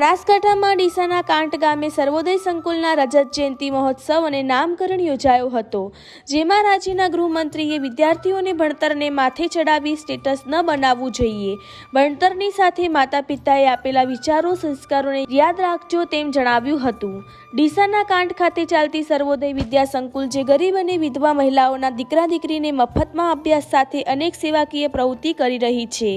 બનાસકાંઠામાં ડીસાના કાંટ ગામે સર્વોદય સંકુલના રજત જયંતિ મહોત્સવ અને નામકરણ યોજાયો હતો, જેમાં રાજ્યના ગૃહમંત્રીએ વિદ્યાર્થીઓને ભણતરને માથે ચડાવી સ્ટેટસ ન બનાવવું જોઈએ. ભણતરની સાથે માતા પિતાએ આપેલા વિચારો, સંસ્કારોને યાદ રાખજો તેમ જણાવ્યું હતું. ડીસાના કાંટ ખાતે ચાલતી સર્વોદય વિદ્યા સંકુલ જે ગરીબ અને વિધવા મહિલાઓના દીકરા દીકરીને મફતમાં અભ્યાસ સાથે અનેક સેવાકીય પ્રવૃત્તિ કરી રહી છે.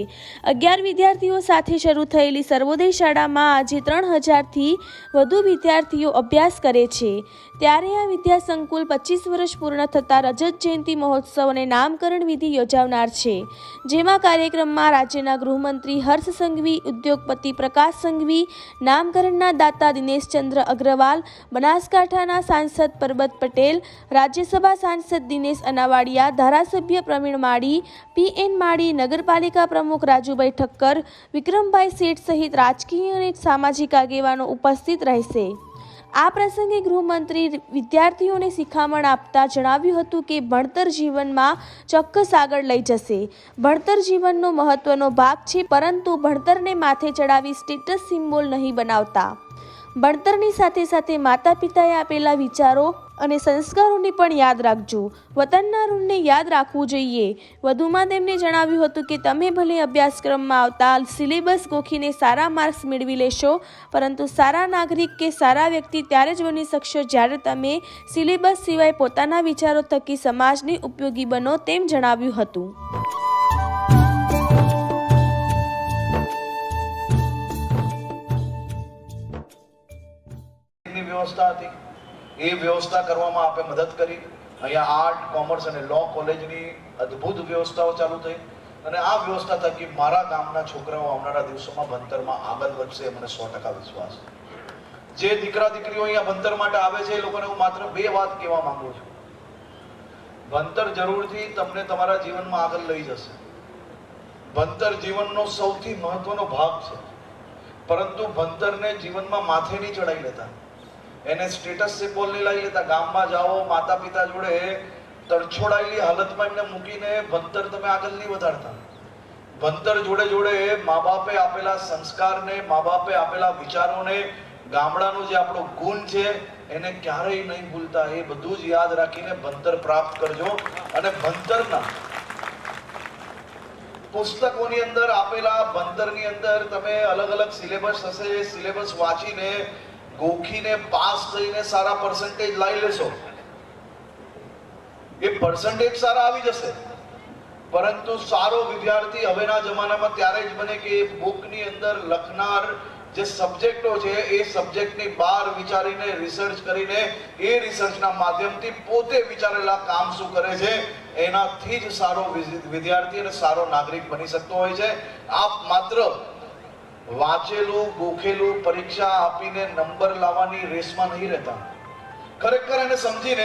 અગિયાર વિદ્યાર્થીઓ સાથે શરૂ થયેલી સર્વોદય શાળામાં આજે ત્રણ હજારથી વધુ વિદ્યાર્થીઓ અભ્યાસ કરે છે. ત્યારે આ વિદ્યા સંકુલ પચીસ વર્ષ પૂર્ણ થતાં રજત જયંતિ મહોત્સવ અને નામકરણ વિધિ યોજાવનાર છે. જેમાં કાર્યક્રમમાં રાજ્યના ગૃહમંત્રી હર્ષ સંઘવી, ઉદ્યોગપતિ પ્રકાશ સંઘવી, નામકરણના દાતા દિનેશચંદ્ર અગ્રવાલ, બનાસકાંઠાના સાંસદ પરબત પટેલ, રાજ્યસભા સાંસદ દિનેશ અનાવાડિયા, ધારાસભ્ય પ્રવીણ માળી પીએન માળી, નગરપાલિકા પ્રમુખ રાજુભાઈ ઠક્કર, વિક્રમભાઈ શેઠ સહિત રાજકીય અને સામાજિક આગેવાનો ઉપસ્થિત રહેશે. આ પ્રસંગે ગૃહમંત્રી વિદ્યાર્થીઓને શિખામણ આપતા જણાવ્યું હતું કે ભણતર જીવનમાં ચોક્કસ આગળ લઈ જશે. ભણતર જીવનનો મહત્વનો ભાગ છે, પરંતુ ભણતરને માથે ચડાવી સ્ટેટસ સિમ્બોલ નહીં બનાવતા. ભણતરની સાથે સાથે માતા પિતાએ આપેલા વિચારો અને સંસ્કારોને પણ યાદ રાખજો. વતનના ઋણને યાદ રાખવું જોઈએ. વધુમાં તેમણે જણાવ્યું હતું કે, તમે ભલે અભ્યાસક્રમમાં આવતા, સિલેબસ ગોખીને સારા માર્ક્સ મેળવી લેશો, પરંતુ સારા નાગરિક કે સારા વ્યક્તિ ત્યારે જ બની શકશો જ્યારે તમે સિલેબસ સિવાય પોતાના વિચારો થકી સમાજને ઉપયોગી બનો, તેમ જણાવ્યું હતું. વ્યવસ્થા હતી. એ વ્યવસ્થા કરવામાં આપે મદદ કરી. અહીંયા આર્ટ, કોમર્સ અને લો કોલેજની અદ્ભુત વ્યવસ્થાઓ ચાલુ થઈ. અને આ વ્યવસ્થા થકી મારા ગામના છોકરાઓ આવનારા દિવસોમાં ભણતરમાં આગળ વધશે મને સો ટકા વિશ્વાસ. જે દીકરા દીકરીઓ અહીંયા ભણતર માટે આવે છે એ લોકોને હું માત્ર બે વાત કહેવા માંગુ છું. ભણતર જરૂરથી તમને તમારા જીવનમાં આગળ લઈ જશે. ભણતર જીવનનો સૌથી મહત્વનો ભાગ છે. પરંતુ ભણતરને જીવનમાં માથે નહીં ચડાવી લેતા. એને સ્ટેટસ સિમ્બોલ નહીં લઈ લેતા ગામમાં જાઓ માતા પિતા જોડે તડછોડાયેલી હાલતમાં એમને મૂકીને ભણતર તમે આગળ નહીં વધારતા. ભણતર જોડે જોડે મા બાપે આપેલા સંસ્કારને, મા બાપે આપેલા વિચારોને, ગામડાનો જે આપણો ગુણ છે, એને ક્યારેય નહીં ભૂલતા. એ બધું જ યાદ રાખીને ભણતર પ્રાપ્ત કરજો. અને ભણતરના પુસ્તકોની અંદર આપેલા ભણતરની અંદર તમે અલગ અલગ સિલેબસ હશે. એ સિલેબસ વાંચીને ગોખીને પાસ થઈને સારા પર્સન્ટેજ લાવી લેશો. એ પર્સન્ટેજ સારા આવી જશે. પરંતુ સારો વિદ્યાર્થી હવેના જમાનામાં ત્યારે જ બને કે બુકની અંદર લખનાર જે સબ્જેક્ટો છે, એ સબ્જેક્ટની બહાર વિચારીને રિસર્ચ કરીને એ રિસર્ચના માધ્યમથી પોતે વિચારેલા કામ શું કરે છે, એનાથી જ સારો વિદ્યાર્થી અને સારો નાગરિક બની શકતો હોય છે. આપ માત્ર વાંચેલું ગોખેલું પરીક્ષા આપીને નંબર લાવવાની રેસમાં નહીં રહેતા. ખરેખર એને સમજીને